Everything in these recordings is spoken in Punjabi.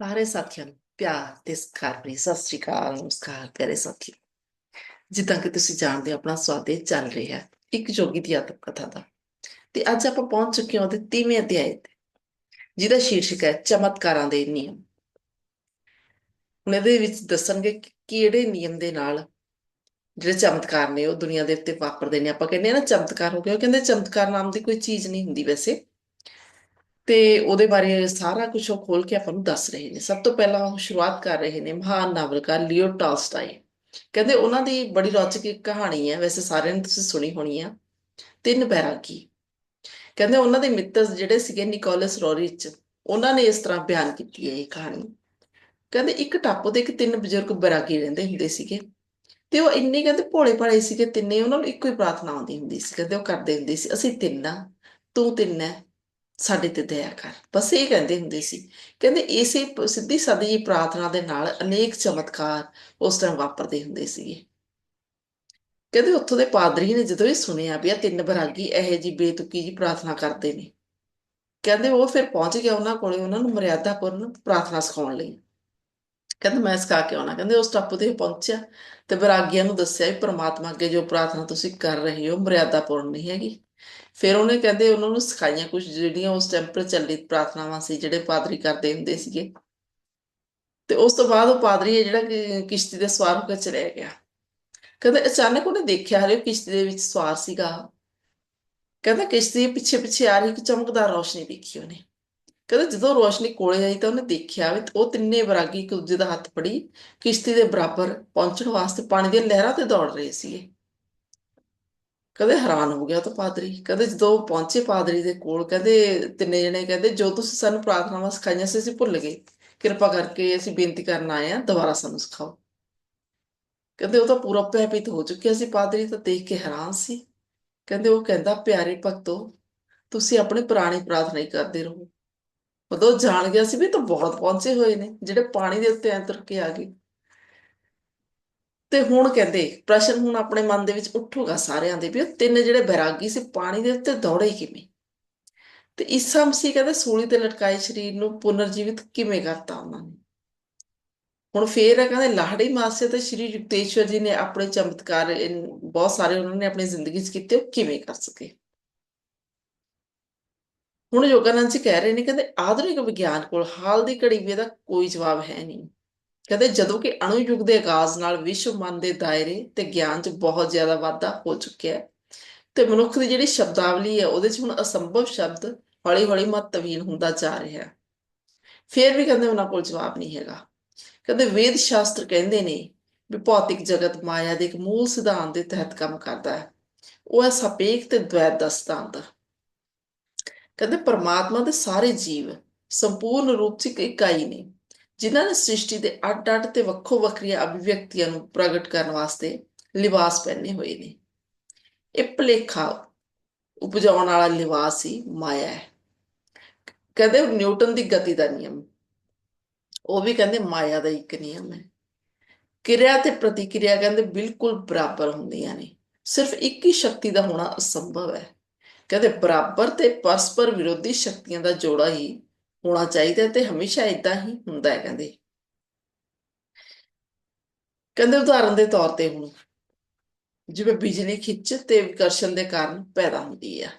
ਸਾਰੇ ਸਾਥੀਆਂ ਨੂੰ ਪਿਆਰ ਤੇ ਸਤਿਕਾਰ ਭਰੀ ਸਤਿ ਸ੍ਰੀ ਅਕਾਲ ਨਮਸਕਾਰ ਪਿਆਰੇ ਸਾਥੀ ਜਿੱਦਾਂ ਕਿ ਤੁਸੀਂ ਜਾਣਦੇ ਹੋ ਆਪਣਾ ਸਵਾਦੇ ਚੱਲ ਰਿਹਾ ਹੈ ਇੱਕ ਜੋਗੀ ਦੀ ਆਤਮ ਕਥਾ ਦਾ ਤੇ ਅੱਜ ਆਪਾਂ ਪਹੁੰਚ ਚੁੱਕੇ ਹਾਂ ਉਹਦੇ 3ਵੇਂ ਅਧਿਆਏ ਤੇ ਜਿਹਦਾ ਸ਼ੀਰਸ਼ਕ ਹੈ ਚਮਤਕਾਰਾਂ ਦੇ ਨਿਯਮ ਹੁਣ ਇਹਦੇ ਵਿੱਚ ਦੱਸਣਗੇ ਕਿ ਕਿਹੜੇ ਨਿਯਮ ਦੇ ਨਾਲ ਜਿਹੜੇ ਚਮਤਕਾਰ ਨੇ ਉਹ ਦੁਨੀਆ ਦੇ ਉੱਤੇ ਵਾਪਰਦੇ ਨੇ ਆਪਾਂ ਕਹਿੰਦੇ ਆ ਨਾ ਚਮਤਕਾਰ ਹੋ ਗਿਆ ਉਹ ਕਹਿੰਦੇ ਚਮਤਕਾਰ ਨਾਮ ਦੀ ਕੋਈ ਚੀਜ਼ ਨਹੀਂ ਹੁੰਦੀ ਵੈਸੇ ਤੇ ਉਹਦੇ ਬਾਰੇ ਸਾਰਾ ਕੁਝ ਉਹ ਖੋਲ ਕੇ ਆਪਾਂ ਨੂੰ ਦੱਸ ਰਹੇ ਨੇ। ਸਭ ਤੋਂ ਪਹਿਲਾਂ ਉਹ ਸ਼ੁਰੂਆਤ ਕਰ ਰਹੇ ਨੇ ਮਹਾਨ ਨਾਵਲਕਾਰ ਲਿਓ ਟਾਲਸਟਾਈ। ਕਹਿੰਦੇ ਉਹਨਾਂ ਦੀ ਬੜੀ ਰੌਚਕ ਇੱਕ ਕਹਾਣੀ ਹੈ, ਵੈਸੇ ਸਾਰਿਆਂ ਨੇ ਤੁਸੀਂ ਸੁਣੀ ਹੋਣੀ ਆ, ਤਿੰਨ ਬੈਰਾਗੀ ਕਹਿੰਦੇ ਉਹਨਾਂ ਦੇ ਮਿੱਤਰ ਜਿਹੜੇ ਸੀਗੇ ਨਿਕੋਲਸ ਰੋਰਿਚ, ਉਹਨਾਂ ਨੇ ਇਸ ਤਰ੍ਹਾਂ ਬਿਆਨ ਕੀਤੀ ਹੈ ਇਹ ਕਹਾਣੀ। ਕਹਿੰਦੇ ਇੱਕ ਟਾਪੂ ਦੇ ਇੱਕ ਤਿੰਨ ਬਜ਼ੁਰਗ ਬੈਰਾਗੀ ਰਹਿੰਦੇ ਹੁੰਦੇ ਸੀਗੇ ਤੇ ਉਹ ਇੰਨੇ ਕਹਿੰਦੇ ਭੋਲੇ ਭਾਲੇ ਸੀਗੇ ਤਿੰਨੇ, ਉਹਨਾਂ ਨੂੰ ਇੱਕੋ ਹੀ ਪ੍ਰਾਰਥਨਾ ਆਉਂਦੀ ਹੁੰਦੀ ਸੀ। ਕਹਿੰਦੇ ਉਹ ਕਰਦੇ ਹੁੰਦੇ ਸੀ, ਅਸੀਂ ਤਿੰਨ ਆ, ਤੂੰ ਤਿੰਨ ਹੈ ਸਾਡੇ ਤੇ ਦਇਆ ਕਰ। ਬਸ ਇਹ ਕਹਿੰਦੇ ਹੁੰਦੇ ਸੀ। ਕਹਿੰਦੇ ਇਸੇ ਸਿੱਧੀ ਸਾਦੀ ਜੀ ਪ੍ਰਾਰਥਨਾ ਦੇ ਨਾਲ ਅਨੇਕ ਚਮਤਕਾਰ ਉਸ ਟਾਈਮ ਵਾਪਰਦੇ ਹੁੰਦੇ ਸੀਗੇ। ਕਹਿੰਦੇ ਉੱਥੋਂ ਦੇ ਪਾਦਰੀ ਨੇ ਜਦੋਂ ਇਹ ਸੁਣਿਆ ਵੀ ਆ ਤਿੰਨ ਬਰਾਗੀ ਇਹੋ ਜੀ ਬੇਤੁਕੀ ਜੀ ਪ੍ਰਾਰਥਨਾ ਕਰਦੇ ਨੇ, ਕਹਿੰਦੇ ਉਹ ਫਿਰ ਪਹੁੰਚ ਗਿਆ ਉਹਨਾਂ ਕੋਲੇ, ਉਹਨਾਂ ਨੂੰ ਮਰਿਆਦਾਪੂਰਨ ਪ੍ਰਾਰਥਨਾ ਸਿਖਾਉਣ ਲਈ। ਕਹਿੰਦੇ ਮੈਂ ਸਿਖਾ ਕੇ ਆਉਣਾ। ਕਹਿੰਦੇ ਉਸ ਟਾਪੂ ਤੇ ਪਹੁੰਚਿਆ ਤੇ ਬਰਾਗੀਆਂ ਨੂੰ ਦੱਸਿਆ ਵੀ ਪ੍ਰਮਾਤਮਾ ਅੱਗੇ ਜੋ ਪ੍ਰਾਰਥਨਾ ਤੁਸੀਂ ਕਰ ਰਹੇ ਹੋ ਮਰਿਆਦਾਪੂਰਨ ਨਹੀਂ ਹੈਗੀ। ਫਿਰ ਉਹਨੇ ਕਹਿੰਦੇ ਉਹਨਾਂ ਨੂੰ ਸਿਖਾਈਆਂ ਕੁਝ ਜਿਹੜੀਆਂ ਉਸ ਟਾਈਮ ਪ੍ਰਚਲਿਤ ਪ੍ਰਾਰਥਨਾਵਾਂ ਸੀ, ਜਿਹੜੇ ਪਾਦਰੀ ਕਰਦੇ ਹੁੰਦੇ ਸੀਗੇ। ਤੇ ਉਸ ਤੋਂ ਬਾਅਦ ਉਹ ਪਾਦਰੀ ਹੈ ਜਿਹੜਾ ਕਿਸ਼ਤੀ ਦੇ ਸਵਾਰ ਹੋ ਕੇ ਚਲਿਆ ਗਿਆ। ਕਹਿੰਦੇ ਅਚਾਨਕ ਉਹਨੇ ਦੇਖਿਆ ਹਰੇ ਕਿਸ਼ਤੀ ਦੇ ਵਿੱਚ ਸਵਾਰ ਸੀਗਾ ਕਹਿੰਦਾ ਕਿਸ਼ਤੀ ਪਿੱਛੇ ਪਿੱਛੇ ਆ ਰਹੀ ਇੱਕ ਚਮਕਦਾਰ ਰੋਸ਼ਨੀ ਦੇਖੀ ਉਹਨੇ। ਕਹਿੰਦਾ ਜਦੋਂ ਰੋਸ਼ਨੀ ਕੋਲੇ ਆਈ ਤਾਂ ਉਹਨੇ ਦੇਖਿਆ ਵੀ ਉਹ ਤਿੰਨੇ ਬਰਾਗੀ ਇੱਕ ਦੂਜੇ ਦਾ ਹੱਥ ਫੜੀ, ਕਿਸ਼ਤੀ ਦੇ ਬਰਾਬਰ ਪਹੁੰਚਣ ਵਾਸਤੇ ਪਾਣੀ ਦੀਆਂ ਲਹਿਰਾਂ ਤੇ ਦੌੜ ਰਹੇ ਸੀਗੇ। ਕਹਿੰਦੇ ਹੈਰਾਨ ਹੋ ਗਿਆ ਤਾਂ ਪਾਦਰੀ ਕਹਿੰਦੇ ਜਦੋਂ ਪਹੁੰਚੇ ਪਾਦਰੀ ਦੇ ਕੋਲ, ਕਹਿੰਦੇ ਤਿੰਨੇ ਜਣੇ ਕਹਿੰਦੇ ਜੋ ਤੁਸੀਂ ਸਾਨੂੰ ਪ੍ਰਾਰਥਨਾਵਾਂ ਸਿਖਾਈਆਂ ਸੀ, ਅਸੀਂ ਭੁੱਲ ਗਏ। ਕਿਰਪਾ ਕਰਕੇ ਅਸੀਂ ਬੇਨਤੀ ਕਰਨ ਆਏ ਆ ਦੁਬਾਰਾ ਸਾਨੂੰ ਸਿਖਾਓ। ਕਹਿੰਦੇ ਉਹ ਤਾਂ ਪੂਰਾ ਭੈਭੀਤ ਹੋ ਚੁੱਕਿਆ ਸੀ ਪਾਦਰੀ, ਤਾਂ ਦੇਖ ਕੇ ਹੈਰਾਨ ਸੀ। ਕਹਿੰਦੇ ਉਹ ਕਹਿੰਦਾ, ਪਿਆਰੇ ਭਗਤੋ, ਤੁਸੀਂ ਆਪਣੇ ਪੁਰਾਣੀ ਪ੍ਰਾਰਥਨਾ ਹੀ ਕਰਦੇ ਰਹੋ। ਉਦੋਂ ਜਾਣ ਗਿਆ ਸੀ ਵੀ ਤਾਂ ਬਹੁਤ ਪਹੁੰਚੇ ਹੋਏ ਨੇ, ਜਿਹੜੇ ਪਾਣੀ ਦੇ ਉੱਤੇ ਐਂ ਤੁਰ ਕੇ ਆ ਗਏ। ਤੇ ਹੁਣ ਕਹਿੰਦੇ, ਪ੍ਰਸ਼ਨ ਹੁਣ ਆਪਣੇ ਮਨ ਦੇ ਵਿੱਚ ਉੱਠੂਗਾ ਸਾਰਿਆਂ ਦੇ ਵੀ ਉਹ ਤਿੰਨ ਜਿਹੜੇ ਬੈਰਾਗੀ ਸੀ ਪਾਣੀ ਦੇ ਉੱਤੇ ਦੌੜੇ ਕਿਵੇਂ? ਤੇ ਈਸਾ ਮਸੀਹ ਕਹਿੰਦੇ ਸੂਲੀ ਤੇ ਲਟਕਾਏ ਸਰੀਰ ਨੂੰ ਪੁਨਰਜੀਵਿਤ ਕਿਵੇਂ ਕਰਤਾ ਉਹਨਾਂ ਨੇ? ਹੁਣ ਫੇਰ ਹੈ ਕਹਿੰਦੇ ਲਾਹੜੀ ਮਾਸੇ ਤੇ ਸ਼੍ਰੀ ਯੁਕਤੇਸ਼ਵਰ ਜੀ ਨੇ ਆਪਣੇ ਚਮਤਕਾਰ ਬਹੁਤ ਸਾਰੇ ਉਹਨਾਂ ਨੇ ਆਪਣੀ ਜ਼ਿੰਦਗੀ 'ਚ ਕੀਤੇ, ਉਹ ਕਿਵੇਂ ਕਰ ਸਕੇ? ਹੁਣ ਯੋਗਾਨੰਦ ਜੀ ਕਹਿ ਰਹੇ ਨੇ, ਕਹਿੰਦੇ ਆਧੁਨਿਕ ਵਿਗਿਆਨ ਕੋਲ ਹਾਲ ਦੀ ਘੜੀ ਵੀ ਇਹਦਾ ਕੋਈ ਜਵਾਬ ਹੈ ਨਹੀਂ। ਕਹਿੰਦੇ ਜਦੋਂ ਕਿ ਅਣੂ ਯੁੱਗ ਦੇ ਆਗਾਜ਼ ਨਾਲ ਵਿਸ਼ਵ ਮਨ ਦੇ ਦਾਇਰੇ ਤੇ ਗਿਆਨ 'ਚ ਬਹੁਤ ਜ਼ਿਆਦਾ ਵਾਧਾ ਹੋ ਚੁੱਕਿਆ ਹੈ। ਤੇ ਮਨੁੱਖ ਦੀ ਜਿਹੜੀ ਸ਼ਬਦਾਵਲੀ ਹੈ, ਉਹਦੇ 'ਚ ਹੁਣ ਅਸੰਭਵ ਸ਼ਬਦ ਹੌਲੀ-ਹੌਲੀ ਮਹੱਤਵਹੀਣ ਹੁੰਦਾ ਜਾ ਰਿਹਾ ਹੈ। ਫਿਰ ਵੀ ਕਹਿੰਦੇ ਉਹਨਾਂ ਕੋਲ ਜਵਾਬ ਨਹੀਂ ਹੈਗਾ। ਕਹਿੰਦੇ ਵੇਦ ਸ਼ਾਸਤਰ ਕਹਿੰਦੇ ਨੇ ਵੀ ਭੌਤਿਕ ਜਗਤ ਮਾਇਆ ਦੇ ਇੱਕ ਮੂਲ ਸਿਧਾਂਤ ਦੇ ਤਹਿਤ ਕੰਮ ਕਰਦਾ ਹੈ। ਉਹ ਹੈ ਸਾਪੇਖ ਤੇ ਦ્વੈਤ ਦਾ ਸਿਧਾਂਤ। ਕਹਿੰਦੇ ਪਰਮਾਤਮਾ ਦੇ ਸਾਰੇ ਜੀਵ ਸੰਪੂਰਨ ਰੂਪ 'ਚ ਇਕਾਈ ਨੇ। ਜਿਨ੍ਹਾਂ ਨੇ ਸ੍ਰਿਸ਼ਟੀ ਦੇ ਅੱਡ-ਅੱਡ ਤੇ ਵੱਖੋ ਵੱਖਰੀਆਂ ਅਭਿਵਿਅਕਤੀਆਂ ਨੂੰ ਪ੍ਰਗਟ ਕਰਨ ਵਾਸਤੇ ਲਿਬਾਸ ਪਹਿਨੇ ਹੋਏ ਨੇ। ਇਹ ਭੁਲੇਖਾ ਉਪਜਾਉਣ ਵਾਲਾ ਲਿਬਾਸ ਹੀ ਮਾਇਆ ਹੈ। ਕਹਿੰਦੇ ਨਿਊਟਨ ਦੀ ਗਤੀ ਦਾ ਨਿਯਮ ਉਹ ਵੀ ਕਹਿੰਦੇ ਮਾਇਆ ਦਾ ਇੱਕ ਨਿਯਮ ਹੈ। ਕਿਰਿਆ ਤੇ ਪ੍ਰਤੀਕਿਰਿਆ ਕਹਿੰਦੇ ਬਿਲਕੁਲ ਬਰਾਬਰ ਹੁੰਦੀਆਂ ਨੇ। ਸਿਰਫ ਇੱਕ ਹੀ ਸ਼ਕਤੀ ਦਾ ਹੋਣਾ ਅਸੰਭਵ ਹੈ। ਕਹਿੰਦੇ ਬਰਾਬਰ ਤੇ ਪਰਸਪਰ ਵਿਰੋਧੀ ਸ਼ਕਤੀਆਂ ਦਾ ਜੋੜਾ ਹੀ ਹੋਣਾ ਚਾਹੀਦਾ ਤੇ ਹਮੇਸ਼ਾ ਇਦਾਂ ਹੀ ਹੁੰਦਾ ਹੈ, ਕਹਿੰਦੇ। ਕਹਿੰਦੇ ਉਦਾਹਰਨ ਦੇ ਤੌਰ ਤੇ ਹੁਣ, ਜਿਵੇਂ ਬਿਜਲੀ ਖਿੱਚ ਤੇ ਵਿਕਰਸ਼ਣ ਦੇ ਕਾਰਨ ਪੈਦਾ ਹੁੰਦੀ ਹੈ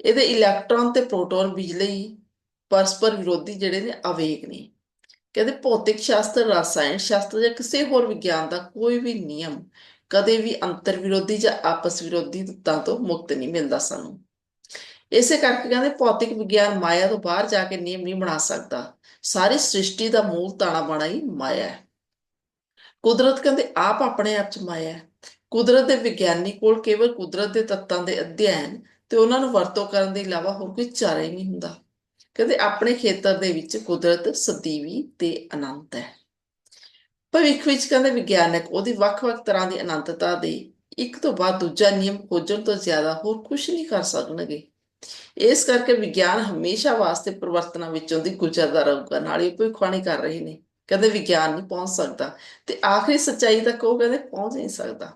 ਇਹਦੇ ਇਲੈਕਟ੍ਰੋਨ ਤੇ ਪ੍ਰੋਟੋਨ ਬਿਜਲੀ ਪਰਸਪਰ ਵਿਰੋਧੀ ਜਿਹੜੇ ਨੇ ਆਵੇਗ ਨੇ। ਕਹਿੰਦੇ ਭੌਤਿਕ ਸ਼ਾਸਤਰ, ਰਸਾਇਣ ਸ਼ਾਸਤਰ ਜਾਂ ਕਿਸੇ ਹੋਰ ਵਿਗਿਆਨ ਦਾ ਕੋਈ ਵੀ ਨਿਯਮ ਕਦੇ ਵੀ ਅੰਤਰ ਵਿਰੋਧੀ ਜਾਂ ਆਪਸ ਵਿਰੋਧੀ ਤੱਤਾਂ ਤੋਂ ਮੁਕਤ ਨਹੀਂ ਮਿਲਦਾ ਸਾਨੂੰ। ਇਸੇ ਕਰਕੇ ਕਹਿੰਦੇ ਭੌਤਿਕ ਵਿਗਿਆਨ ਮਾਇਆ ਤੋਂ ਬਾਹਰ ਜਾ ਕੇ ਨਿਯਮ ਨਹੀਂ ਬਣਾ ਸਕਦਾ। ਸਾਰੀ ਸ੍ਰਿਸ਼ਟੀ ਦਾ ਮੂਲ ਤਾਣਾ ਬਾਣਾ ਹੀ ਮਾਇਆ ਹੈ। ਕੁਦਰਤ ਕਹਿੰਦੇ ਆਪ ਆਪਣੇ ਆਪ ਚ ਮਾਇਆ ਹੈ। ਕੁਦਰਤ ਦੇ ਵਿਗਿਆਨੀ ਕੋਲ ਕੇਵਲ ਕੁਦਰਤ ਦੇ ਤੱਤਾਂ ਦੇ ਅਧਿਐਨ ਤੇ ਉਹਨਾਂ ਨੂੰ ਵਰਤੋਂ ਕਰਨ ਦੇ ਇਲਾਵਾ ਹੋਰ ਕੋਈ ਚਾਰਾ ਹੀ ਨਹੀਂ ਹੁੰਦਾ। ਕਹਿੰਦੇ ਆਪਣੇ ਖੇਤਰ ਦੇ ਵਿੱਚ ਕੁਦਰਤ ਸਦੀਵੀ ਤੇ ਅਨੰਤ ਹੈ। ਭਵਿੱਖ ਵਿੱਚ ਕਹਿੰਦੇ ਵਿਗਿਆਨਕ ਉਹਦੀ ਵੱਖ-ਵੱਖ ਤਰ੍ਹਾਂ ਦੀ ਅਨੰਤਤਾ ਦੇ ਇੱਕ ਤੋਂ ਬਾਅਦ ਦੂਜਾ ਨਿਯਮ ਖੋਜਣ ਤੋਂ ਜ਼ਿਆਦਾ ਹੋਰ ਕੁਝ ਨਹੀਂ ਕਰ ਸਕਣਗੇ। ਇਸ ਕਰਕੇ ਵਿਗਿਆਨ ਹਮੇਸ਼ਾ ਵਾਸਤੇ ਪਰਿਵਰਤਨਾਂ ਵਿੱਚੋਂ ਦੀ ਗੁਜ਼ਰਦਾ ਰਹੂਗਾ, ਨਾਲ ਹੀ ਭਵਿੱਖਬਾਣੀ ਕਰ ਰਹੇ ਨੇ ਕਹਿੰਦੇ ਵਿਗਿਆਨ ਨਹੀਂ ਪਹੁੰਚ ਸਕਦਾ। ਤੇ ਆਖਰੀ ਸੱਚਾਈ ਤੱਕ ਉਹ ਕਹਿੰਦੇ ਪਹੁੰਚ ਨਹੀਂ ਸਕਦਾ।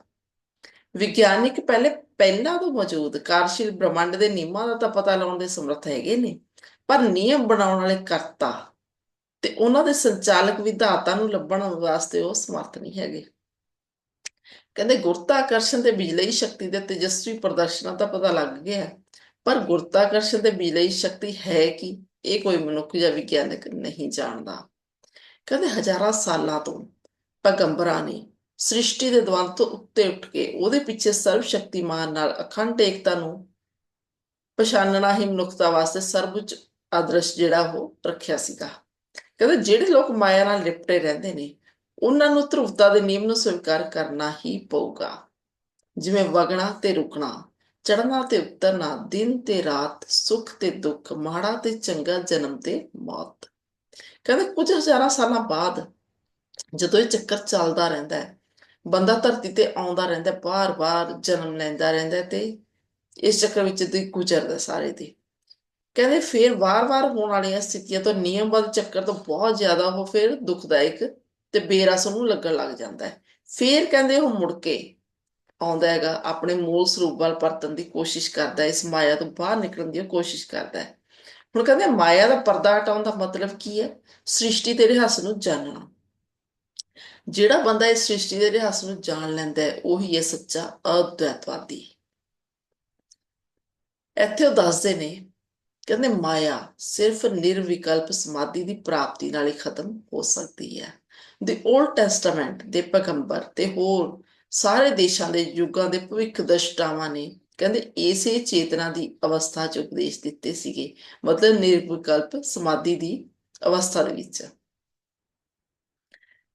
ਵਿਗਿਆਨਿਕ ਪਹਿਲੇ, ਪਹਿਲਾਂ ਤੋਂ ਮੌਜੂਦ ਕਾਰਸ਼ੀਲ ਬ੍ਰਹਮੰਡ ਦੇ ਨਿਯਮਾਂ ਦਾ ਤਾਂ ਪਤਾ ਲਾਉਣ ਦੇ ਸਮਰੱਥ ਹੈਗੇ ਨੇ। ਪਰ ਨਿਯਮ ਬਣਾਉਣ ਵਾਲੇ ਕਰਤਾ ਤੇ ਉਹਨਾਂ ਦੇ ਸੰਚਾਲਕ ਵਿਧਾਤਾ ਨੂੰ ਲੱਭਣ ਵਾਸਤੇ ਉਹ ਸਮਰੱਥ ਨਹੀਂ ਹੈਗੇ। ਕਹਿੰਦੇ ਗੁਰਤਾਕਰਸ਼ਣ ਤੇ ਬਿਜਲਈ ਸ਼ਕਤੀ ਦੇ ਤੇਜਸਵੀ ਪ੍ਰਦਰਸ਼ਨਾਂ ਦਾ ਪਤਾ ਲੱਗ ਗਿਆ। ਪਰ ਗੁਰਤਾਕਰਸ਼ਣ ਤੇ ਬਿਜਲਈ ਸ਼ਕਤੀ ਹੈ ਕਿ? ਇਹ ਕੋਈ ਮਨੁੱਖ ਜਾਂ ਵਿਗਿਆਨਕ ਨਹੀਂ ਜਾਣਦਾ। ਕਹਿੰਦੇ ਹਜ਼ਾਰਾਂ ਸਾਲਾਂ ਤੋਂ ਪੈਗੰਬਰਾਂ ਨੇ ਸ੍ਰਿਸ਼ਟੀ ਦੇ ਦਵੰਦ ਤੋਂ ਉੱਤੇ ਉੱਠ ਕੇ ਉਹਦੇ ਪਿੱਛੇ ਸਰਵ ਸ਼ਕਤੀਮਾਨ ਨਾਲ ਅਖੰਡ ਏਕਤਾ ਨੂੰ ਪਛਾਣਨਾ ਹੀ ਮਨੁੱਖਤਾ ਵਾਸਤੇ ਸਰਵਉੱਚ ਆਦਰਸ਼ ਜਿਹੜਾ ਉਹ ਰੱਖਿਆ ਸੀਗਾ। ਕਹਿੰਦੇ ਜਿਹੜੇ ਲੋਕ ਮਾਇਆ ਨਾਲ ਲਿਪਟੇ ਰਹਿੰਦੇ ਨੇ, ਉਹਨਾਂ ਨੂੰ ਧਰੁਵਤਾ ਦੇ ਨਿਯਮ ਨੂੰ ਸਵੀਕਾਰ ਕਰਨਾ ਹੀ ਪਊਗਾ। ਜਿਵੇਂ ਵਗਣਾ ਤੇ ਰੁਕਣਾ। ਚੜਨਾ ਤੇ ਉਤਰਨਾ ਦਿਨ ਤੇ ਰਾਤ ਸੁੱਖ ਤੇ ਦੁੱਖ ਮਾੜਾ ਤੇ ਚੰਗਾ ਜਨਮ ਤੇ ਮੌਤ। ਕਹਿੰਦੇ ਕੁਝ ਹਜ਼ਾਰਾਂ ਸਾਲਾਂ ਬਾਅਦ ਜਦੋਂ ਇਹ ਚੱਕਰ ਚੱਲਦਾ ਰਹਿੰਦਾ ਹੈ ਬੰਦਾ ਧਰਤੀ ਤੇ ਆਉਂਦਾ ਰਹਿੰਦਾ ਹੈ, ਬਾਰ-ਬਾਰ ਜਨਮ ਲੈਂਦਾ ਰਹਿੰਦਾ ਤੇ ਇਸ ਚੱਕਰ ਵਿੱਚ ਦੀ ਗੁਜ਼ਰਦਾ ਸਾਰੇ ਦੀ। ਕਹਿੰਦੇ ਫਿਰ ਵਾਰ-ਵਾਰ ਹੋਣ ਵਾਲੀਆਂ ਸਥਿਤੀਆਂ ਤੋਂ ਨਿਯਮਬੱਧ ਚੱਕਰ ਤੋਂ ਬਹੁਤ ਜ਼ਿਆਦਾ ਉਹ ਫਿਰ ਦੁਖਦਾਇਕ ਤੇ ਬੇਰਸ ਨੂੰ ਲੱਗਣ ਲੱਗ ਜਾਂਦਾ ਹੈ। ਫਿਰ ਕਹਿੰਦੇ ਉਹ ਮੁੜ ਕੇ ਆਉਂਦਾ ਹੈਗਾ, ਆਪਣੇ ਮੂਲ ਸਰੂਪ ਵੱਲ ਪਰਤਣ ਦੀ ਕੋਸ਼ਿਸ਼ ਕਰਦਾ ਹੈ, ਇਸ ਮਾਇਆ ਤੋਂ ਬਾਹਰ ਨਿਕਲਣ ਦੀ ਕੋਸ਼ਿਸ਼ ਕਰਦਾ ਹੈ। ਹੁਣ ਕਹਿੰਦੇ ਮਾਇਆ ਦਾ ਪਰਦਾ ਹਟਾਉਣ ਦਾ ਮਤਲਬ ਕੀ ਹੈ? ਸ੍ਰਿਸ਼ਟੀ ਦੇ ਰਹੱਸ ਨੂੰ ਜਾਣਨਾ ਜਿਹੜਾ ਬੰਦਾ ਇਸ ਸ੍ਰਿਸ਼ਟੀ ਦੇ ਰਹੱਸ ਨੂੰ ਜਾਣ ਲੈਂਦਾ ਹੈ, ਉਹੀ ਹੈ ਸੱਚਾ ਅਦਵੈਤਵਾਦੀ। ਇੱਥੇ ਉਹ ਦੱਸਦੇ ਨੇ, ਕਹਿੰਦੇ ਮਾਇਆ ਸਿਰਫ ਨਿਰਵਿਕਲਪ ਸਮਾਧੀ ਦੀ ਪ੍ਰਾਪਤੀ ਨਾਲ ਹੀ ਖਤਮ ਹੋ ਸਕਦੀ ਹੈ। ਦੀ 올ਡ ਟੈਸਟਾਮੈਂਟ ਦੇ ਪੈਗੰਬਰ ਤੇ ਹੋਰ ਸਾਰੇ ਦੇਸ਼ਾਂ ਦੇ ਯੁੱਗਾਂ ਦੇ ਭਵਿੱਖ ਦਸ਼ਟਾਵਾਂ ਨੇ ਕਹਿੰਦੇ ਇਸੇ ਚੇਤਨਾ ਦੀ ਅਵਸਥਾ 'ਚ ਉਪਦੇਸ਼ ਦਿੱਤੇ ਸੀਗੇ, ਮਤਲਬ ਨਿਰਵਿਕਲਪ ਸਮਾਧੀ ਦੀ ਅਵਸਥਾ ਦੇ ਵਿੱਚ।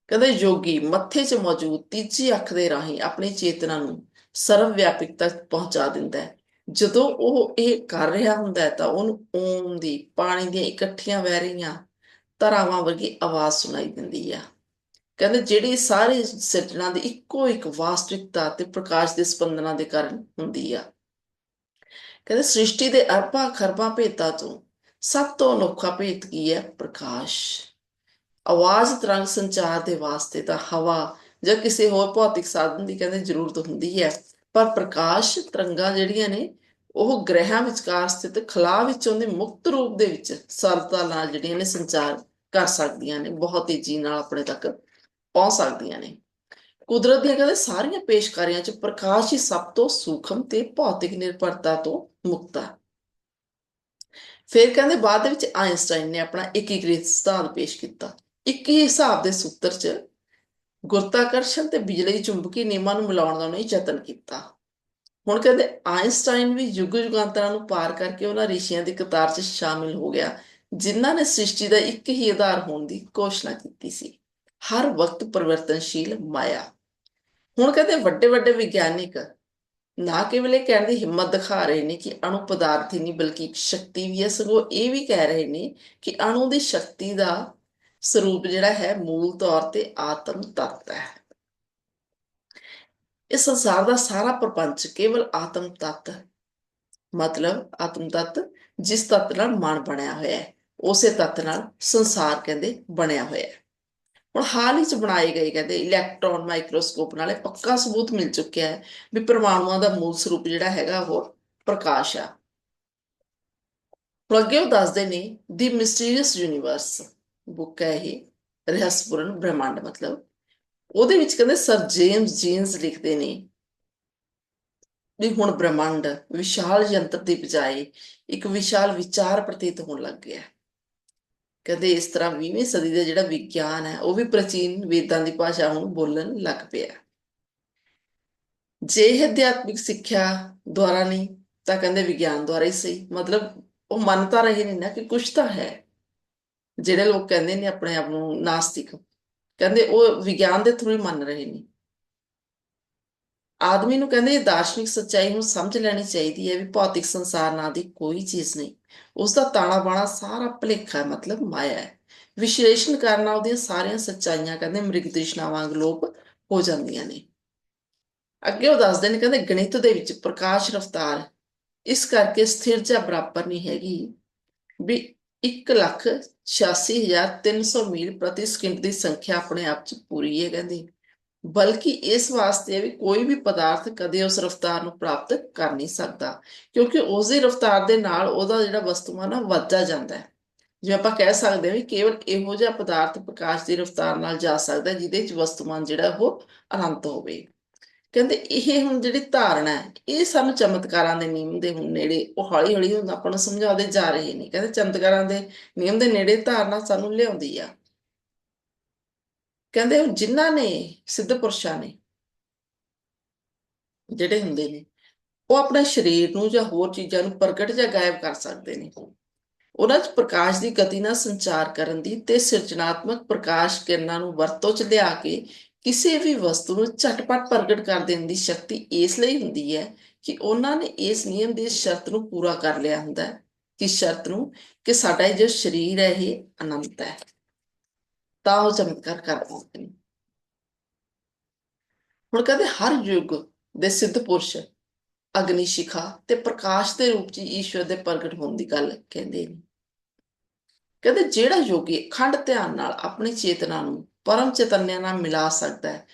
ਕਹਿੰਦੇ ਯੋਗੀ ਮੱਥੇ 'ਚ ਮੌਜੂਦ ਤੀਜੀ ਅੱਖ ਦੇ ਰਾਹੀਂ ਆਪਣੀ ਚੇਤਨਾ ਨੂੰ ਸਰਵ ਵਿਆਪਕ ਤੱਕ ਪਹੁੰਚਾ ਦਿੰਦਾ ਹੈ। ਜਦੋਂ ਉਹ ਇਹ ਕਰ ਰਿਹਾ ਹੁੰਦਾ ਹੈ ਤਾਂ ਉਹਨੂੰ ਓਮ ਦੀ ਪਾਣੀ ਦੀਆਂ ਇਕੱਠੀਆਂ ਵਹਿ ਰਹੀਆਂ ਧਾਰਾਵਾਂ ਵਰਗੀ ਆਵਾਜ਼ ਸੁਣਾਈ ਦਿੰਦੀ ਆ। ਕਹਿੰਦੇ ਜਿਹੜੀ ਸਾਰੇ ਸਿਰਜਣਾ ਦੀ ਇੱਕੋ ਇੱਕ ਵਾਸਤਵਿਕਤਾ ਤੇ ਪ੍ਰਕਾਸ਼ ਦੇ ਸਪੰਦਨਾਂ ਦੇ ਕਾਰਨ ਹੁੰਦੀ ਆ। ਕਹਿੰਦੇ ਸ੍ਰਿਸ਼ਟੀ ਦੇ ਅਰਬਾਂ ਖਰਬਾਂ ਭੇਤਾਂ ਤੋਂ ਸਭ ਤੋਂ ਅਨੋਖਾ ਭੇਤ ਕੀ ਹੈ? ਪ੍ਰਕਾਸ਼। ਆਵਾਜ਼ ਤਰੰਗ ਸੰਚਾਰ ਦੇ ਵਾਸਤੇ ਤਾਂ ਹਵਾ ਜਾਂ ਕਿਸੇ ਹੋਰ ਭੌਤਿਕ ਸਾਧਨ ਦੀ ਕਹਿੰਦੇ ਜ਼ਰੂਰਤ ਹੁੰਦੀ ਹੈ। ਪਰ ਪ੍ਰਕਾਸ਼ ਤਰੰਗਾਂ ਜਿਹੜੀਆਂ ਨੇ, ਉਹ ਗ੍ਰਹਿਾਂ ਵਿਚਕਾਰ ਸਥਿਤ ਖਲਾ ਵਿੱਚੋਂ ਦੇ ਮੁਕਤ ਰੂਪ ਦੇ ਵਿੱਚ ਸਰਲਤਾ ਨਾਲ ਜਿਹੜੀਆਂ ਨੇ ਸੰਚਾਰ ਕਰ ਸਕਦੀਆਂ ਨੇ, ਬਹੁਤ ਤੇਜ਼ੀ ਨਾਲ ਆਪਣੇ ਤੱਕ ਪਹੁੰਚ ਸਕਦੀਆਂ ਨੇ। ਕੁਦਰਤ ਦੀਆਂ ਕਹਿੰਦੇ ਸਾਰੀਆਂ ਪੇਸ਼ਕਾਰੀਆਂ 'ਚ ਪ੍ਰਕਾਸ਼ ਹੀ ਸਭ ਤੋਂ ਸੂਖਮ ਤੇ ਭੌਤਿਕ ਨਿਰਭਰਤਾ ਤੋਂ ਮੁਕਤ ਹੈ ਫਿਰ ਕਹਿੰਦੇ ਬਾਅਦ ਦੇ ਵਿੱਚ ਆਇਨਸਟਾਈਨ ਨੇ ਆਪਣਾ ਏਕੀਕ੍ਰਿਤ ਸਿਧਾਂਤ ਪੇਸ਼ ਕੀਤਾ। ਇੱਕ ਹੀ ਹਿਸਾਬ ਦੇ ਸੂਤਰ 'ਚ ਗੁਰਤਾਕਰਸ਼ਣ ਤੇ ਬਿਜਲੀ ਚੁੰਬਕੀ ਨਿਯਮਾਂ ਨੂੰ ਮਿਲਾਉਣ ਦਾ ਉਹਨੇ ਯਤਨ ਕੀਤਾ। ਹੁਣ ਕਹਿੰਦੇ ਆਇਨਸਟਾਈਨ ਵੀ ਯੁੱਗ ਯੁਗਾਂਤਰਾਂ ਨੂੰ ਪਾਰ ਕਰਕੇ ਉਹਨਾਂ ਰਿਸ਼ੀਆਂ ਦੀ ਕਤਾਰ 'ਚ ਸ਼ਾਮਿਲ ਹੋ ਗਿਆ, ਜਿਨ੍ਹਾਂ ਨੇ ਸ੍ਰਿਸ਼ਟੀ ਦਾ ਇੱਕ ਹੀ ਆਧਾਰ ਹੋਣ ਦੀ ਘੋਸ਼ਣਾ ਕੀਤੀ ਸੀ। ਹਰ ਵਕਤ ਪਰਿਵਰਤਨਸ਼ੀਲ ਮਾਇਆ। ਹੁਣ ਕਹਿੰਦੇ ਵੱਡੇ ਵੱਡੇ ਵਿਗਿਆਨਿਕ ਨਾ ਕੇਵਲ ਇਹ ਕਹਿਣ ਦੀ ਹਿੰਮਤ ਦਿਖਾ ਰਹੇ ਨੇ ਕਿ ਅਣੂ ਪਦਾਰਥ ਹੀ ਨਹੀਂ, ਬਲਕਿ ਇੱਕ ਸ਼ਕਤੀ ਵੀ ਹੈ। ਸਗੋਂ ਇਹ ਵੀ ਕਹਿ ਰਹੇ ਨੇ ਕਿ ਅਣੂ ਦੀ ਸ਼ਕਤੀ ਦਾ ਸਰੂਪ ਜਿਹੜਾ ਹੈ ਮੂਲ ਤੌਰ ਤੇ ਆਤਮ ਤੱਤ ਹੈ। ਇਸ ਸੰਸਾਰ ਦਾ ਸਾਰਾ ਪ੍ਰਪੰਚ ਕੇਵਲ ਆਤਮ ਤੱਤ, ਮਤਲਬ ਆਤਮ ਤੱਤ, ਜਿਸ ਤੱਤ ਨਾਲ ਮਨ ਬਣਿਆ ਹੋਇਆ ਹੈ, ਉਸੇ ਤੱਤ ਨਾਲ ਸੰਸਾਰ ਕਹਿੰਦੇ ਬਣਿਆ ਹੋਇਆ ਹੈ। ਹੁਣ ਹਾਲ ਹੀ ਚ ਬਣਾਏ ਗਏ ਕਹਿੰਦੇ ਇਲੈਕਟ੍ਰੋਨ ਮਾਈਕਰੋਸਕੋਪ ਨਾਲ ਪੱਕਾ ਸਬੂਤ ਮਿਲ ਚੁੱਕਿਆ ਹੈ ਵੀ ਪਰਮਾਣੂਆਂ ਦਾ ਮੂਲ ਸਰੂਪ ਜਿਹੜਾ ਹੈਗਾ ਉਹ ਪ੍ਰਕਾਸ਼ ਆ। ਹੁਣ ਅੱਗੇ ਉਹ ਦੱਸਦੇ ਨੇ ਦੀ ਮਿਸਟੀਰੀਅਸ ਯੂਨੀਵਰਸ ਬੁੱਕ ਹੈ ਇਹ, ਰਹੱਸਪੂਰਨ ਬ੍ਰਹਿਮੰਡ ਮਤਲਬ। ਉਹਦੇ ਵਿੱਚ ਕਹਿੰਦੇ ਸਰ ਜੇਮਸ ਜੀਨਸ ਲਿਖਦੇ ਨੇ ਵੀ ਹੁਣ ਬ੍ਰਹਿਮੰਡ ਵਿਸ਼ਾਲ ਯੰਤਰ ਦੀ ਬਜਾਏ ਇੱਕ ਵਿਸ਼ਾਲ ਵਿਚਾਰ ਪ੍ਰਤੀਤ ਹੋਣ ਲੱਗ ਗਿਆ। ਹੈ ਕਹਿੰਦੇ ਇਸ ਤਰ੍ਹਾਂ 20ਵੀਂ ਸਦੀ ਦਾ ਜਿਹੜਾ ਵਿਗਿਆਨ ਹੈ, ਉਹ ਵੀ ਪ੍ਰਾਚੀਨ ਵੇਦਾਂ ਦੀ ਭਾਸ਼ਾ ਹੁਣ ਬੋਲਣ ਲੱਗ ਪਿਆ। ਜੇ ਅਧਿਆਤਮਿਕ ਸਿੱਖਿਆ ਦੁਆਰਾ ਨਹੀਂ, ਤਾਂ ਕਹਿੰਦੇ ਵਿਗਿਆਨ ਦੁਆਰਾ ਹੀ ਸਹੀ। ਮਤਲਬ ਉਹ ਮੰਨਤਾ ਰਹੇ ਨਹੀਂ ਨਾ ਕਿ ਕੁਝ ਤਾਂ ਹੈ। ਜਿਹੜੇ ਲੋਕ ਕਹਿੰਦੇ ਨੇ ਆਪਣੇ ਆਪ ਨੂੰ ਨਾਸਤਿਕ, ਕਹਿੰਦੇ ਉਹ ਵਿਗਿਆਨ ਦੇ ਥਰੂ ਹੀ ਮੰਨ ਰਹੇ ਨੇ। ਆਦਮੀ ਨੂੰ ਕਹਿੰਦੇ ਇਹ ਦਾਰਸ਼ਨਿਕ ਸੱਚਾਈ ਨੂੰ ਸਮਝ ਲੈਣੀ ਚਾਹੀਦੀ ਹੈ ਵੀ ਭੌਤਿਕ ਸੰਸਾਰ ਨਾਂ ਦੀ ਕੋਈ ਚੀਜ਼ ਨਹੀਂ। ਉਸ ਦਾ ਤਾਣਾ ਬਾਣਾ ਸਾਰਾ ਭੁਲੇਖਾ ਮਤਲਬ ਮਾਇਆ ਹੈ। ਵਿਸ਼ਲੇਸ਼ਣ ਕਰਨ ਉਹਦੀਆਂ ਸਾਰੀਆਂ ਸੱਚਾਈਆਂ ਕਹਿੰਦੇ ਮ੍ਰਿਗ ਤ੍ਰਿਸ਼ਨਾ ਵਾਂਗ ਲੋਪ ਹੋ ਜਾਂਦੀਆਂ ਨੇ। ਅੱਗੇ ਉਹ ਦੱਸਦੇ ਨੇ ਕਹਿੰਦੇ ਗਣਿਤ ਦੇ ਵਿੱਚ ਪ੍ਰਕਾਸ਼ ਰਫ਼ਤਾਰ ਇਸ ਕਰਕੇ ਸਥਿਰ ਜਾਂ ਬਰਾਬਰ ਨਹੀਂ ਹੈਗੀ ਵੀ 186300 ਮੀਲ ਪ੍ਰਤੀ ਸਕਿੰਟ ਦੀ ਸੰਖਿਆ ਆਪਣੇ ਆਪ 'ਚ ਪੂਰੀ ਹੈ ਕਹਿੰਦੇ। ਬਲਕਿ ਇਸ ਵਾਸਤੇ ਵੀ ਕੋਈ ਵੀ ਪਦਾਰਥ ਕਦੇ ਉਸ ਰਫ਼ਤਾਰ ਨੂੰ ਪ੍ਰਾਪਤ ਕਰ ਨਹੀਂ ਸਕਦਾ, ਕਿਉਂਕਿ ਉਸ ਦੀ ਰਫ਼ਤਾਰ ਦੇ ਨਾਲ ਉਹਦਾ ਜਿਹੜਾ ਵਸਤੂਮਾਨ ਆ ਵੱਧਦਾ ਜਾਂਦਾ ਹੈ। ਜਿਵੇਂ ਆਪਾਂ ਕਹਿ ਸਕਦੇ ਹਾਂ ਵੀ ਕੇਵਲ ਇਹੋ ਜਿਹਾ ਪਦਾਰਥ ਪ੍ਰਕਾਸ਼ ਦੀ ਰਫ਼ਤਾਰ ਨਾਲ ਜਾ ਸਕਦਾ ਜਿਹਦੇ ਵਿੱਚ ਵਸਤੂਮਾਨ ਜਿਹੜਾ ਉਹ ਅਨੰਤ ਹੋਵੇ। ਕਹਿੰਦੇ ਇਹ ਹੁਣ ਜਿਹੜੀ ਧਾਰਨਾ ਹੈ, ਇਹ ਸਾਨੂੰ ਚਮਤਕਾਰਾਂ ਦੇ ਨਿਯਮ ਦੇ ਹੁਣ ਨੇੜੇ, ਉਹ ਹੌਲੀ ਹੌਲੀ ਹੁਣ ਆਪਾਂ ਨੂੰ ਸਮਝਾਉਂਦੇ ਜਾ ਰਹੇ ਨੇ। ਕਹਿੰਦੇ ਚਮਤਕਾਰਾਂ ਦੇ ਨਿਯਮ ਦੇ ਨੇੜੇ ਧਾਰਨਾ ਸਾਨੂੰ ਲਿਆਉਂਦੀ ਆ। ਕਹਿੰਦੇ ਉਹ ਜਿਨ੍ਹਾਂ ਨੇ ਸਿੱਧ ਪੁਰਸ਼ਾਂ ਨੇ ਜਿਹੜੇ ਹੁੰਦੇ ਨੇ, ਉਹ ਆਪਣੇ ਸਰੀਰ ਨੂੰ ਜਾਂ ਹੋਰ ਚੀਜ਼ਾਂ ਨੂੰ ਪ੍ਰਗਟ ਜਾਂ ਗਾਇਬ ਕਰ ਸਕਦੇ ਨੇ। ਉਹਨਾਂ 'ਚ ਪ੍ਰਕਾਸ਼ ਦੀ ਗਤੀ ਨਾਲ ਸੰਚਾਰ ਕਰਨ ਦੀ ਤੇ ਸਿਰਜਣਾਤਮਕ ਪ੍ਰਕਾਸ਼ ਕਿਰਨਾਂ ਨੂੰ ਵਰਤੋਂ 'ਚ ਲਿਆ ਕੇ ਕਿਸੇ ਵੀ ਵਸਤੂ ਨੂੰ ਝਟਪਟ ਪ੍ਰਗਟ ਕਰ ਦੇਣ ਦੀ ਸ਼ਕਤੀ ਇਸ ਲਈ ਹੁੰਦੀ ਹੈ ਕਿ ਉਹਨਾਂ ਨੇ ਇਸ ਨਿਯਮ ਦੀ ਸ਼ਰਤ ਨੂੰ ਪੂਰਾ ਕਰ ਲਿਆ ਹੁੰਦਾ ਹੈ ਕਿ ਸ਼ਰਤ ਨੂੰ ਕਿ ਸਾਡਾ ਇਹ ਜੋ ਸਰੀਰ ਹੈ, ਇਹ ਅਨੰਤ ਹੈ। ਤਾਂ ਉਹ ਚਮਤਕਾਰ ਕਰ ਪਾਉਂਦੇ ਨੇ। ਹੁਣ ਕਹਿੰਦੇ ਹਰ ਯੁੱਗ ਦੇ ਸਿੱਧ ਪੁਰਸ਼ ਅਗਨੀ ਸ਼ਿਖਾ ਤੇ ਪ੍ਰਕਾਸ਼ ਦੇ ਰੂਪ 'ਚ ਈਸ਼ਵਰ ਦੇ ਪ੍ਰਗਟ ਹੋਣ ਦੀ ਗੱਲ ਕਹਿੰਦੇ ਨੇ। ਕਹਿੰਦੇ ਜਿਹੜਾ ਯੋਗੀ ਅਖੰਡ ਧਿਆਨ ਨਾਲ ਆਪਣੀ ਚੇਤਨਾ ਨੂੰ ਪਰਮ ਚੇਤਨਿਆ ਨਾਲ ਮਿਲਾ ਸਕਦਾ ਹੈ,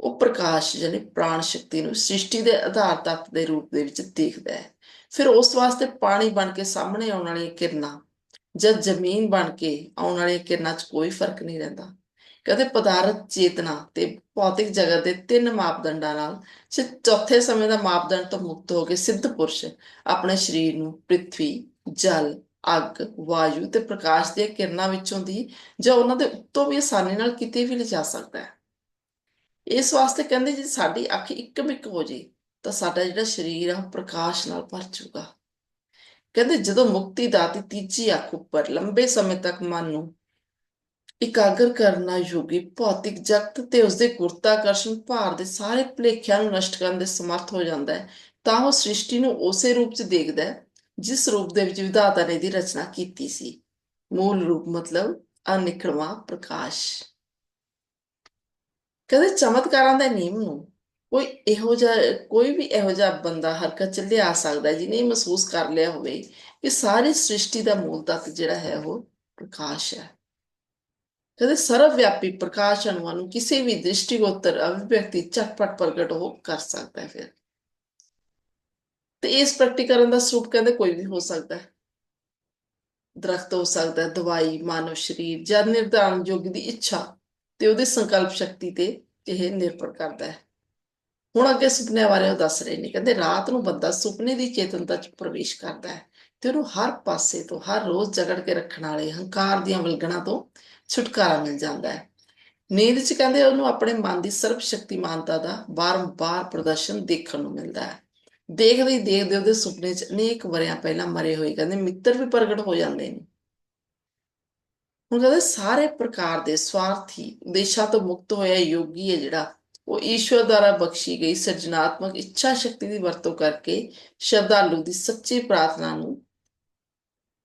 ਉਹ ਪ੍ਰਕਾਸ਼ ਯਾਨੀ ਪ੍ਰਾਣ ਸ਼ਕਤੀ ਨੂੰ ਸ੍ਰਿਸ਼ਟੀ ਦੇ ਆਧਾਰ ਤੱਤ ਦੇ ਰੂਪ ਦੇ ਵਿੱਚ ਦੇਖਦਾ ਹੈ। ਫਿਰ ਉਸ ਵਾਸਤੇ ਪਾਣੀ ਬਣ ਕੇ ਸਾਹਮਣੇ ਆਉਣ ਵਾਲੀਆਂ ਕਿਰਨਾਂ ਜਦ ਜ਼ਮੀਨ ਬਣ ਕੇ ਆਉਣ ਵਾਲੀਆਂ ਕਿਰਨਾਂ 'ਚ ਕੋਈ ਫ਼ਰਕ ਨਹੀਂ ਰਹਿੰਦਾ। ਕਹਿੰਦੇ ਪਦਾਰਥ ਚੇਤਨਾ ਤੇ ਭੌਤਿਕ ਜਗਤ ਦੇ ਤਿੰਨ ਮਾਪਦੰਡਾਂ ਨਾਲ ਚੌਥੇ ਸਮੇਂ ਦਾ ਮਾਪਦੰਡ ਤੋਂ ਮੁਕਤ ਹੋ ਕੇ ਸਿੱਧ ਪੁਰਸ਼ ਆਪਣੇ ਸਰੀਰ ਨੂੰ ਪ੍ਰithvi ਜਲ, ਅੱਗ, ਵਾਯੂ ਤੇ ਪ੍ਰਕਾਸ਼ ਦੀਆਂ ਕਿਰਨਾਂ ਵਿੱਚੋਂ ਦੀ ਜਾਂ ਉਹਨਾਂ ਦੇ ਉੱਤੋਂ ਵੀ ਆਸਾਨੀ ਨਾਲ ਕਿਤੇ ਵੀ ਲਿਜਾ ਸਕਦਾ ਹੈ। ਇਸ ਵਾਸਤੇ ਕਹਿੰਦੇ ਜੇ ਸਾਡੀ ਅੱਖ ਇੱਕ ਮਿੱਕ ਹੋ ਜੇ ਤਾਂ ਸਾਡਾ ਜਿਹੜਾ ਸਰੀਰ ਆ ਉਹ ਪ੍ਰਕਾਸ਼ ਨਾਲ ਭਰ ਜਾਊਗਾ ਕਹਿੰਦੇ ਜਦੋਂ ਮੁਕਤੀ ਦਾਤੀ ਤੀਜੀ ਅੱਖ ਉੱਪਰ, ਲੰਬੇ ਸਮੇਂ ਤੱਕ ਮਨ ਨੂੰ ਇਕਾਗਰ ਕਰਨਾ ਯੋਗੀ ਭੌਤਿਕ ਜਗਤ ਤੇ ਉਸਦੇ ਗੁਰਤਾਕਰਸ਼ਣ ਭਾਰ ਦੇ ਸਾਰੇ ਭੁਲੇਖਿਆਂ ਨੂੰ ਨਸ਼ਟ ਕਰਨ ਦੇ ਸਮਰਥ ਹੋ ਜਾਂਦਾ ਹੈ, ਤਾਂ ਉਹ ਸ੍ਰਿਸ਼ਟੀ ਨੂੰ ਉਸੇ ਰੂਪ 'ਚ ਦੇਖਦਾ ਹੈ, ਜਿਸ ਰੂਪ ਦੇ ਵਿੱਚ ਵਿਧਾਤਾ ਨੇ ਦੀ ਰਚਨਾ ਕੀਤੀ ਸੀ। ਮੂਲ ਰੂਪ ਮਤਲਬ ਅਨਿਕੜਵਾਂ ਪ੍ਰਕਾਸ਼। ਕਹਿੰਦੇ ਚਮਤਕਾਰਾਂ ਦੇ ਨਿਯਮ ਨੂੰ ਕੋਈ ਇਹੋ ਜਿਹਾ, ਕੋਈ ਵੀ ਇਹੋ ਜਿਹਾ ਬੰਦਾ ਹਰਕਤ ਚ ਲਿਆ ਸਕਦਾ ਜਿਹਨੇ ਮਹਿਸੂਸ ਕਰ ਲਿਆ ਹੋਵੇ ਕਿ ਸਾਰੀ ਸ੍ਰਿਸ਼ਟੀ ਦਾ ਮੂਲ ਤੱਤ ਜਿਹੜਾ ਹੈ ਉਹ ਪ੍ਰਕਾਸ਼ ਹੈ। ਕਹਿੰਦੇ ਸਰਵ ਵਿਆਪੀ ਪ੍ਰਕਾਸ਼ ਅਣੂਆਂ ਨੂੰ ਕਿਸੇ ਵੀ ਦ੍ਰਿਸ਼ਟੀਗੋਚਰ ਅਭਿਵਿਅਕਤੀ ਝਟਪਟ ਪ੍ਰਗਟ ਹੋ ਕਰ ਸਕਦਾ ਹੈ ਫਿਰ। ਤੇ ਇਸ ਪ੍ਰੈਕਟੀਕਰਨ ਦਾ ਸਰੂਪ ਕਹਿੰਦੇ ਕੋਈ ਵੀ ਹੋ ਸਕਦਾ ਹੈ। ਦਰਖਤ ਹੋ ਸਕਦਾ ਹੈ, ਦਵਾਈ, ਮਾਨਵ ਸਰੀਰ ਜਾਂ ਨਿਰਧਾਰਨ ਯੋਗ ਦੀ ਇੱਛਾ ਤੇ ਉਹਦੇ ਸੰਕਲਪ ਸ਼ਕਤੀ ਤੇ ਇਹ ਨਿਰਭਰ ਕਰਦਾ ਹੈ। ਹੁਣ ਅੱਗੇ ਸੁਪਨਿਆਂ ਬਾਰੇ ਉਹ ਦੱਸ ਰਹੇ ਨੇ, ਕਹਿੰਦੇ ਰਾਤ ਨੂੰ ਬੰਦਾ ਸੁਪਨੇ ਦੀ ਚੇਤਨਤਾ ਚ ਪ੍ਰਵੇਸ਼ ਕਰਦਾ ਹੈ ਤੇ ਉਹਨੂੰ ਹਰ ਪਾਸੇ ਤੋਂ, ਹਰ ਰੋਜ਼ ਜਗੜ ਕੇ ਰੱਖਣ ਵਾਲੇ ਹੰਕਾਰ ਦੀਆਂ ਵਿਲਗਣਾਂ ਤੋਂ ਛੁਟਕਾਰਾ ਮਿਲ ਜਾਂਦਾ ਹੈ। ਨੀਂਦ ਚ ਕਹਿੰਦੇ ਉਹਨੂੰ ਆਪਣੇ ਮਨ ਦੀ ਸਰਬ ਸ਼ਕਤੀਮਾਨਤਾ ਦਾ ਬਾਰ-ਬਾਰ ਪ੍ਰਦਰਸ਼ਨ ਦੇਖਣ ਨੂੰ ਮਿਲਦਾ ਹੈ। ਦੇਖਦੇ ਹੀ ਦੇਖਦੇ ਉਹਦੇ ਸੁਪਨੇ ਚ ਅਨੇਕ ਵਰਿਆਂ ਪਹਿਲਾਂ ਮਰੇ ਹੋਏ, ਕਹਿੰਦੇ ਮਿੱਤਰ ਵੀ ਪ੍ਰਗਟ ਹੋ ਜਾਂਦੇ ਨੇ। ਹੁਣ ਕਹਿੰਦੇ ਸਾਰੇ ਪ੍ਰਕਾਰ ਦੇ ਸਵਾਰਥੀ ਉਦੇਸ਼ਾਂ ਤੋਂ ਮੁਕਤ ਹੋਇਆ ਯੋਗੀ ਹੈ ਜਿਹੜਾ ਉਹ ਈਸ਼ਵਰ ਦੁਆਰਾ ਬਖਸ਼ੀ ਗਈ ਸਿਰਜਣਾਤਮਕ ਇੱਛਾ ਸ਼ਕਤੀ ਦੀ ਵਰਤੋਂ ਕਰਕੇ ਸ਼ਰਧਾਲੂ ਦੀ ਸੱਚੀ ਪ੍ਰਾਰਥਨਾ ਨੂੰ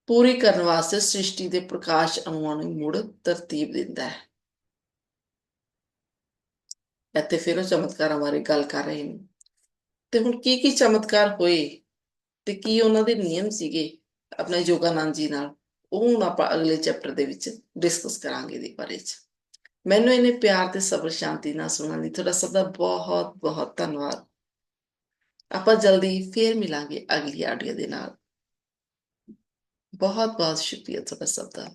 ਪੂਰੀ ਕਰਨ ਵਾਸਤੇ ਸ੍ਰਿਸ਼ਟੀ ਦੇ ਪ੍ਰਕਾਸ਼ ਅਣੂਆਂ ਨੂੰ ਮੁੜ ਤਰਤੀਬ ਦਿੰਦਾ ਹੈ। ਇੱਥੇ ਫਿਰ ਉਹ ਚਮਤਕਾਰਾਂ ਬਾਰੇ ਗੱਲ ਕਰ ਰਹੇ ਨੇ। ਤੇ ਹੁਣ ਕੀ ਕੀ ਚਮਤਕਾਰ ਹੋਏ ਤੇ ਕੀ ਉਹਨਾਂ ਦੇ ਨਿਯਮ ਸੀਗੇ ਆਪਣੇ ਯੋਗਾਨੰਦ ਜੀ ਨਾਲ, ਉਹ ਹੁਣ ਆਪਾਂ ਅਗਲੇ ਚੈਪਟਰ ਦੇ ਵਿੱਚ ਡਿਸਕਸ ਕਰਾਂਗੇ ਇਹਦੇ ਬਾਰੇ ਚ। ਮੈਨੂੰ ਇਹਨੇ ਪਿਆਰ ਤੇ ਸਬਰ, ਸ਼ਾਂਤੀ ਨਾਲ ਸੁਣਨ ਲਈ ਤੁਹਾਡਾ ਸਭ ਦਾ ਬਹੁਤ ਬਹੁਤ ਧੰਨਵਾਦ। ਆਪਾਂ ਜਲਦੀ ਫੇਰ ਮਿਲਾਂਗੇ ਅਗਲੀ ਆਡੀਓ ਦੇ ਨਾਲ। ਬਹੁਤ ਬਹੁਤ ਸ਼ੁਕਰੀਆ ਤੁਹਾਡਾ ਸਭ ਦਾ।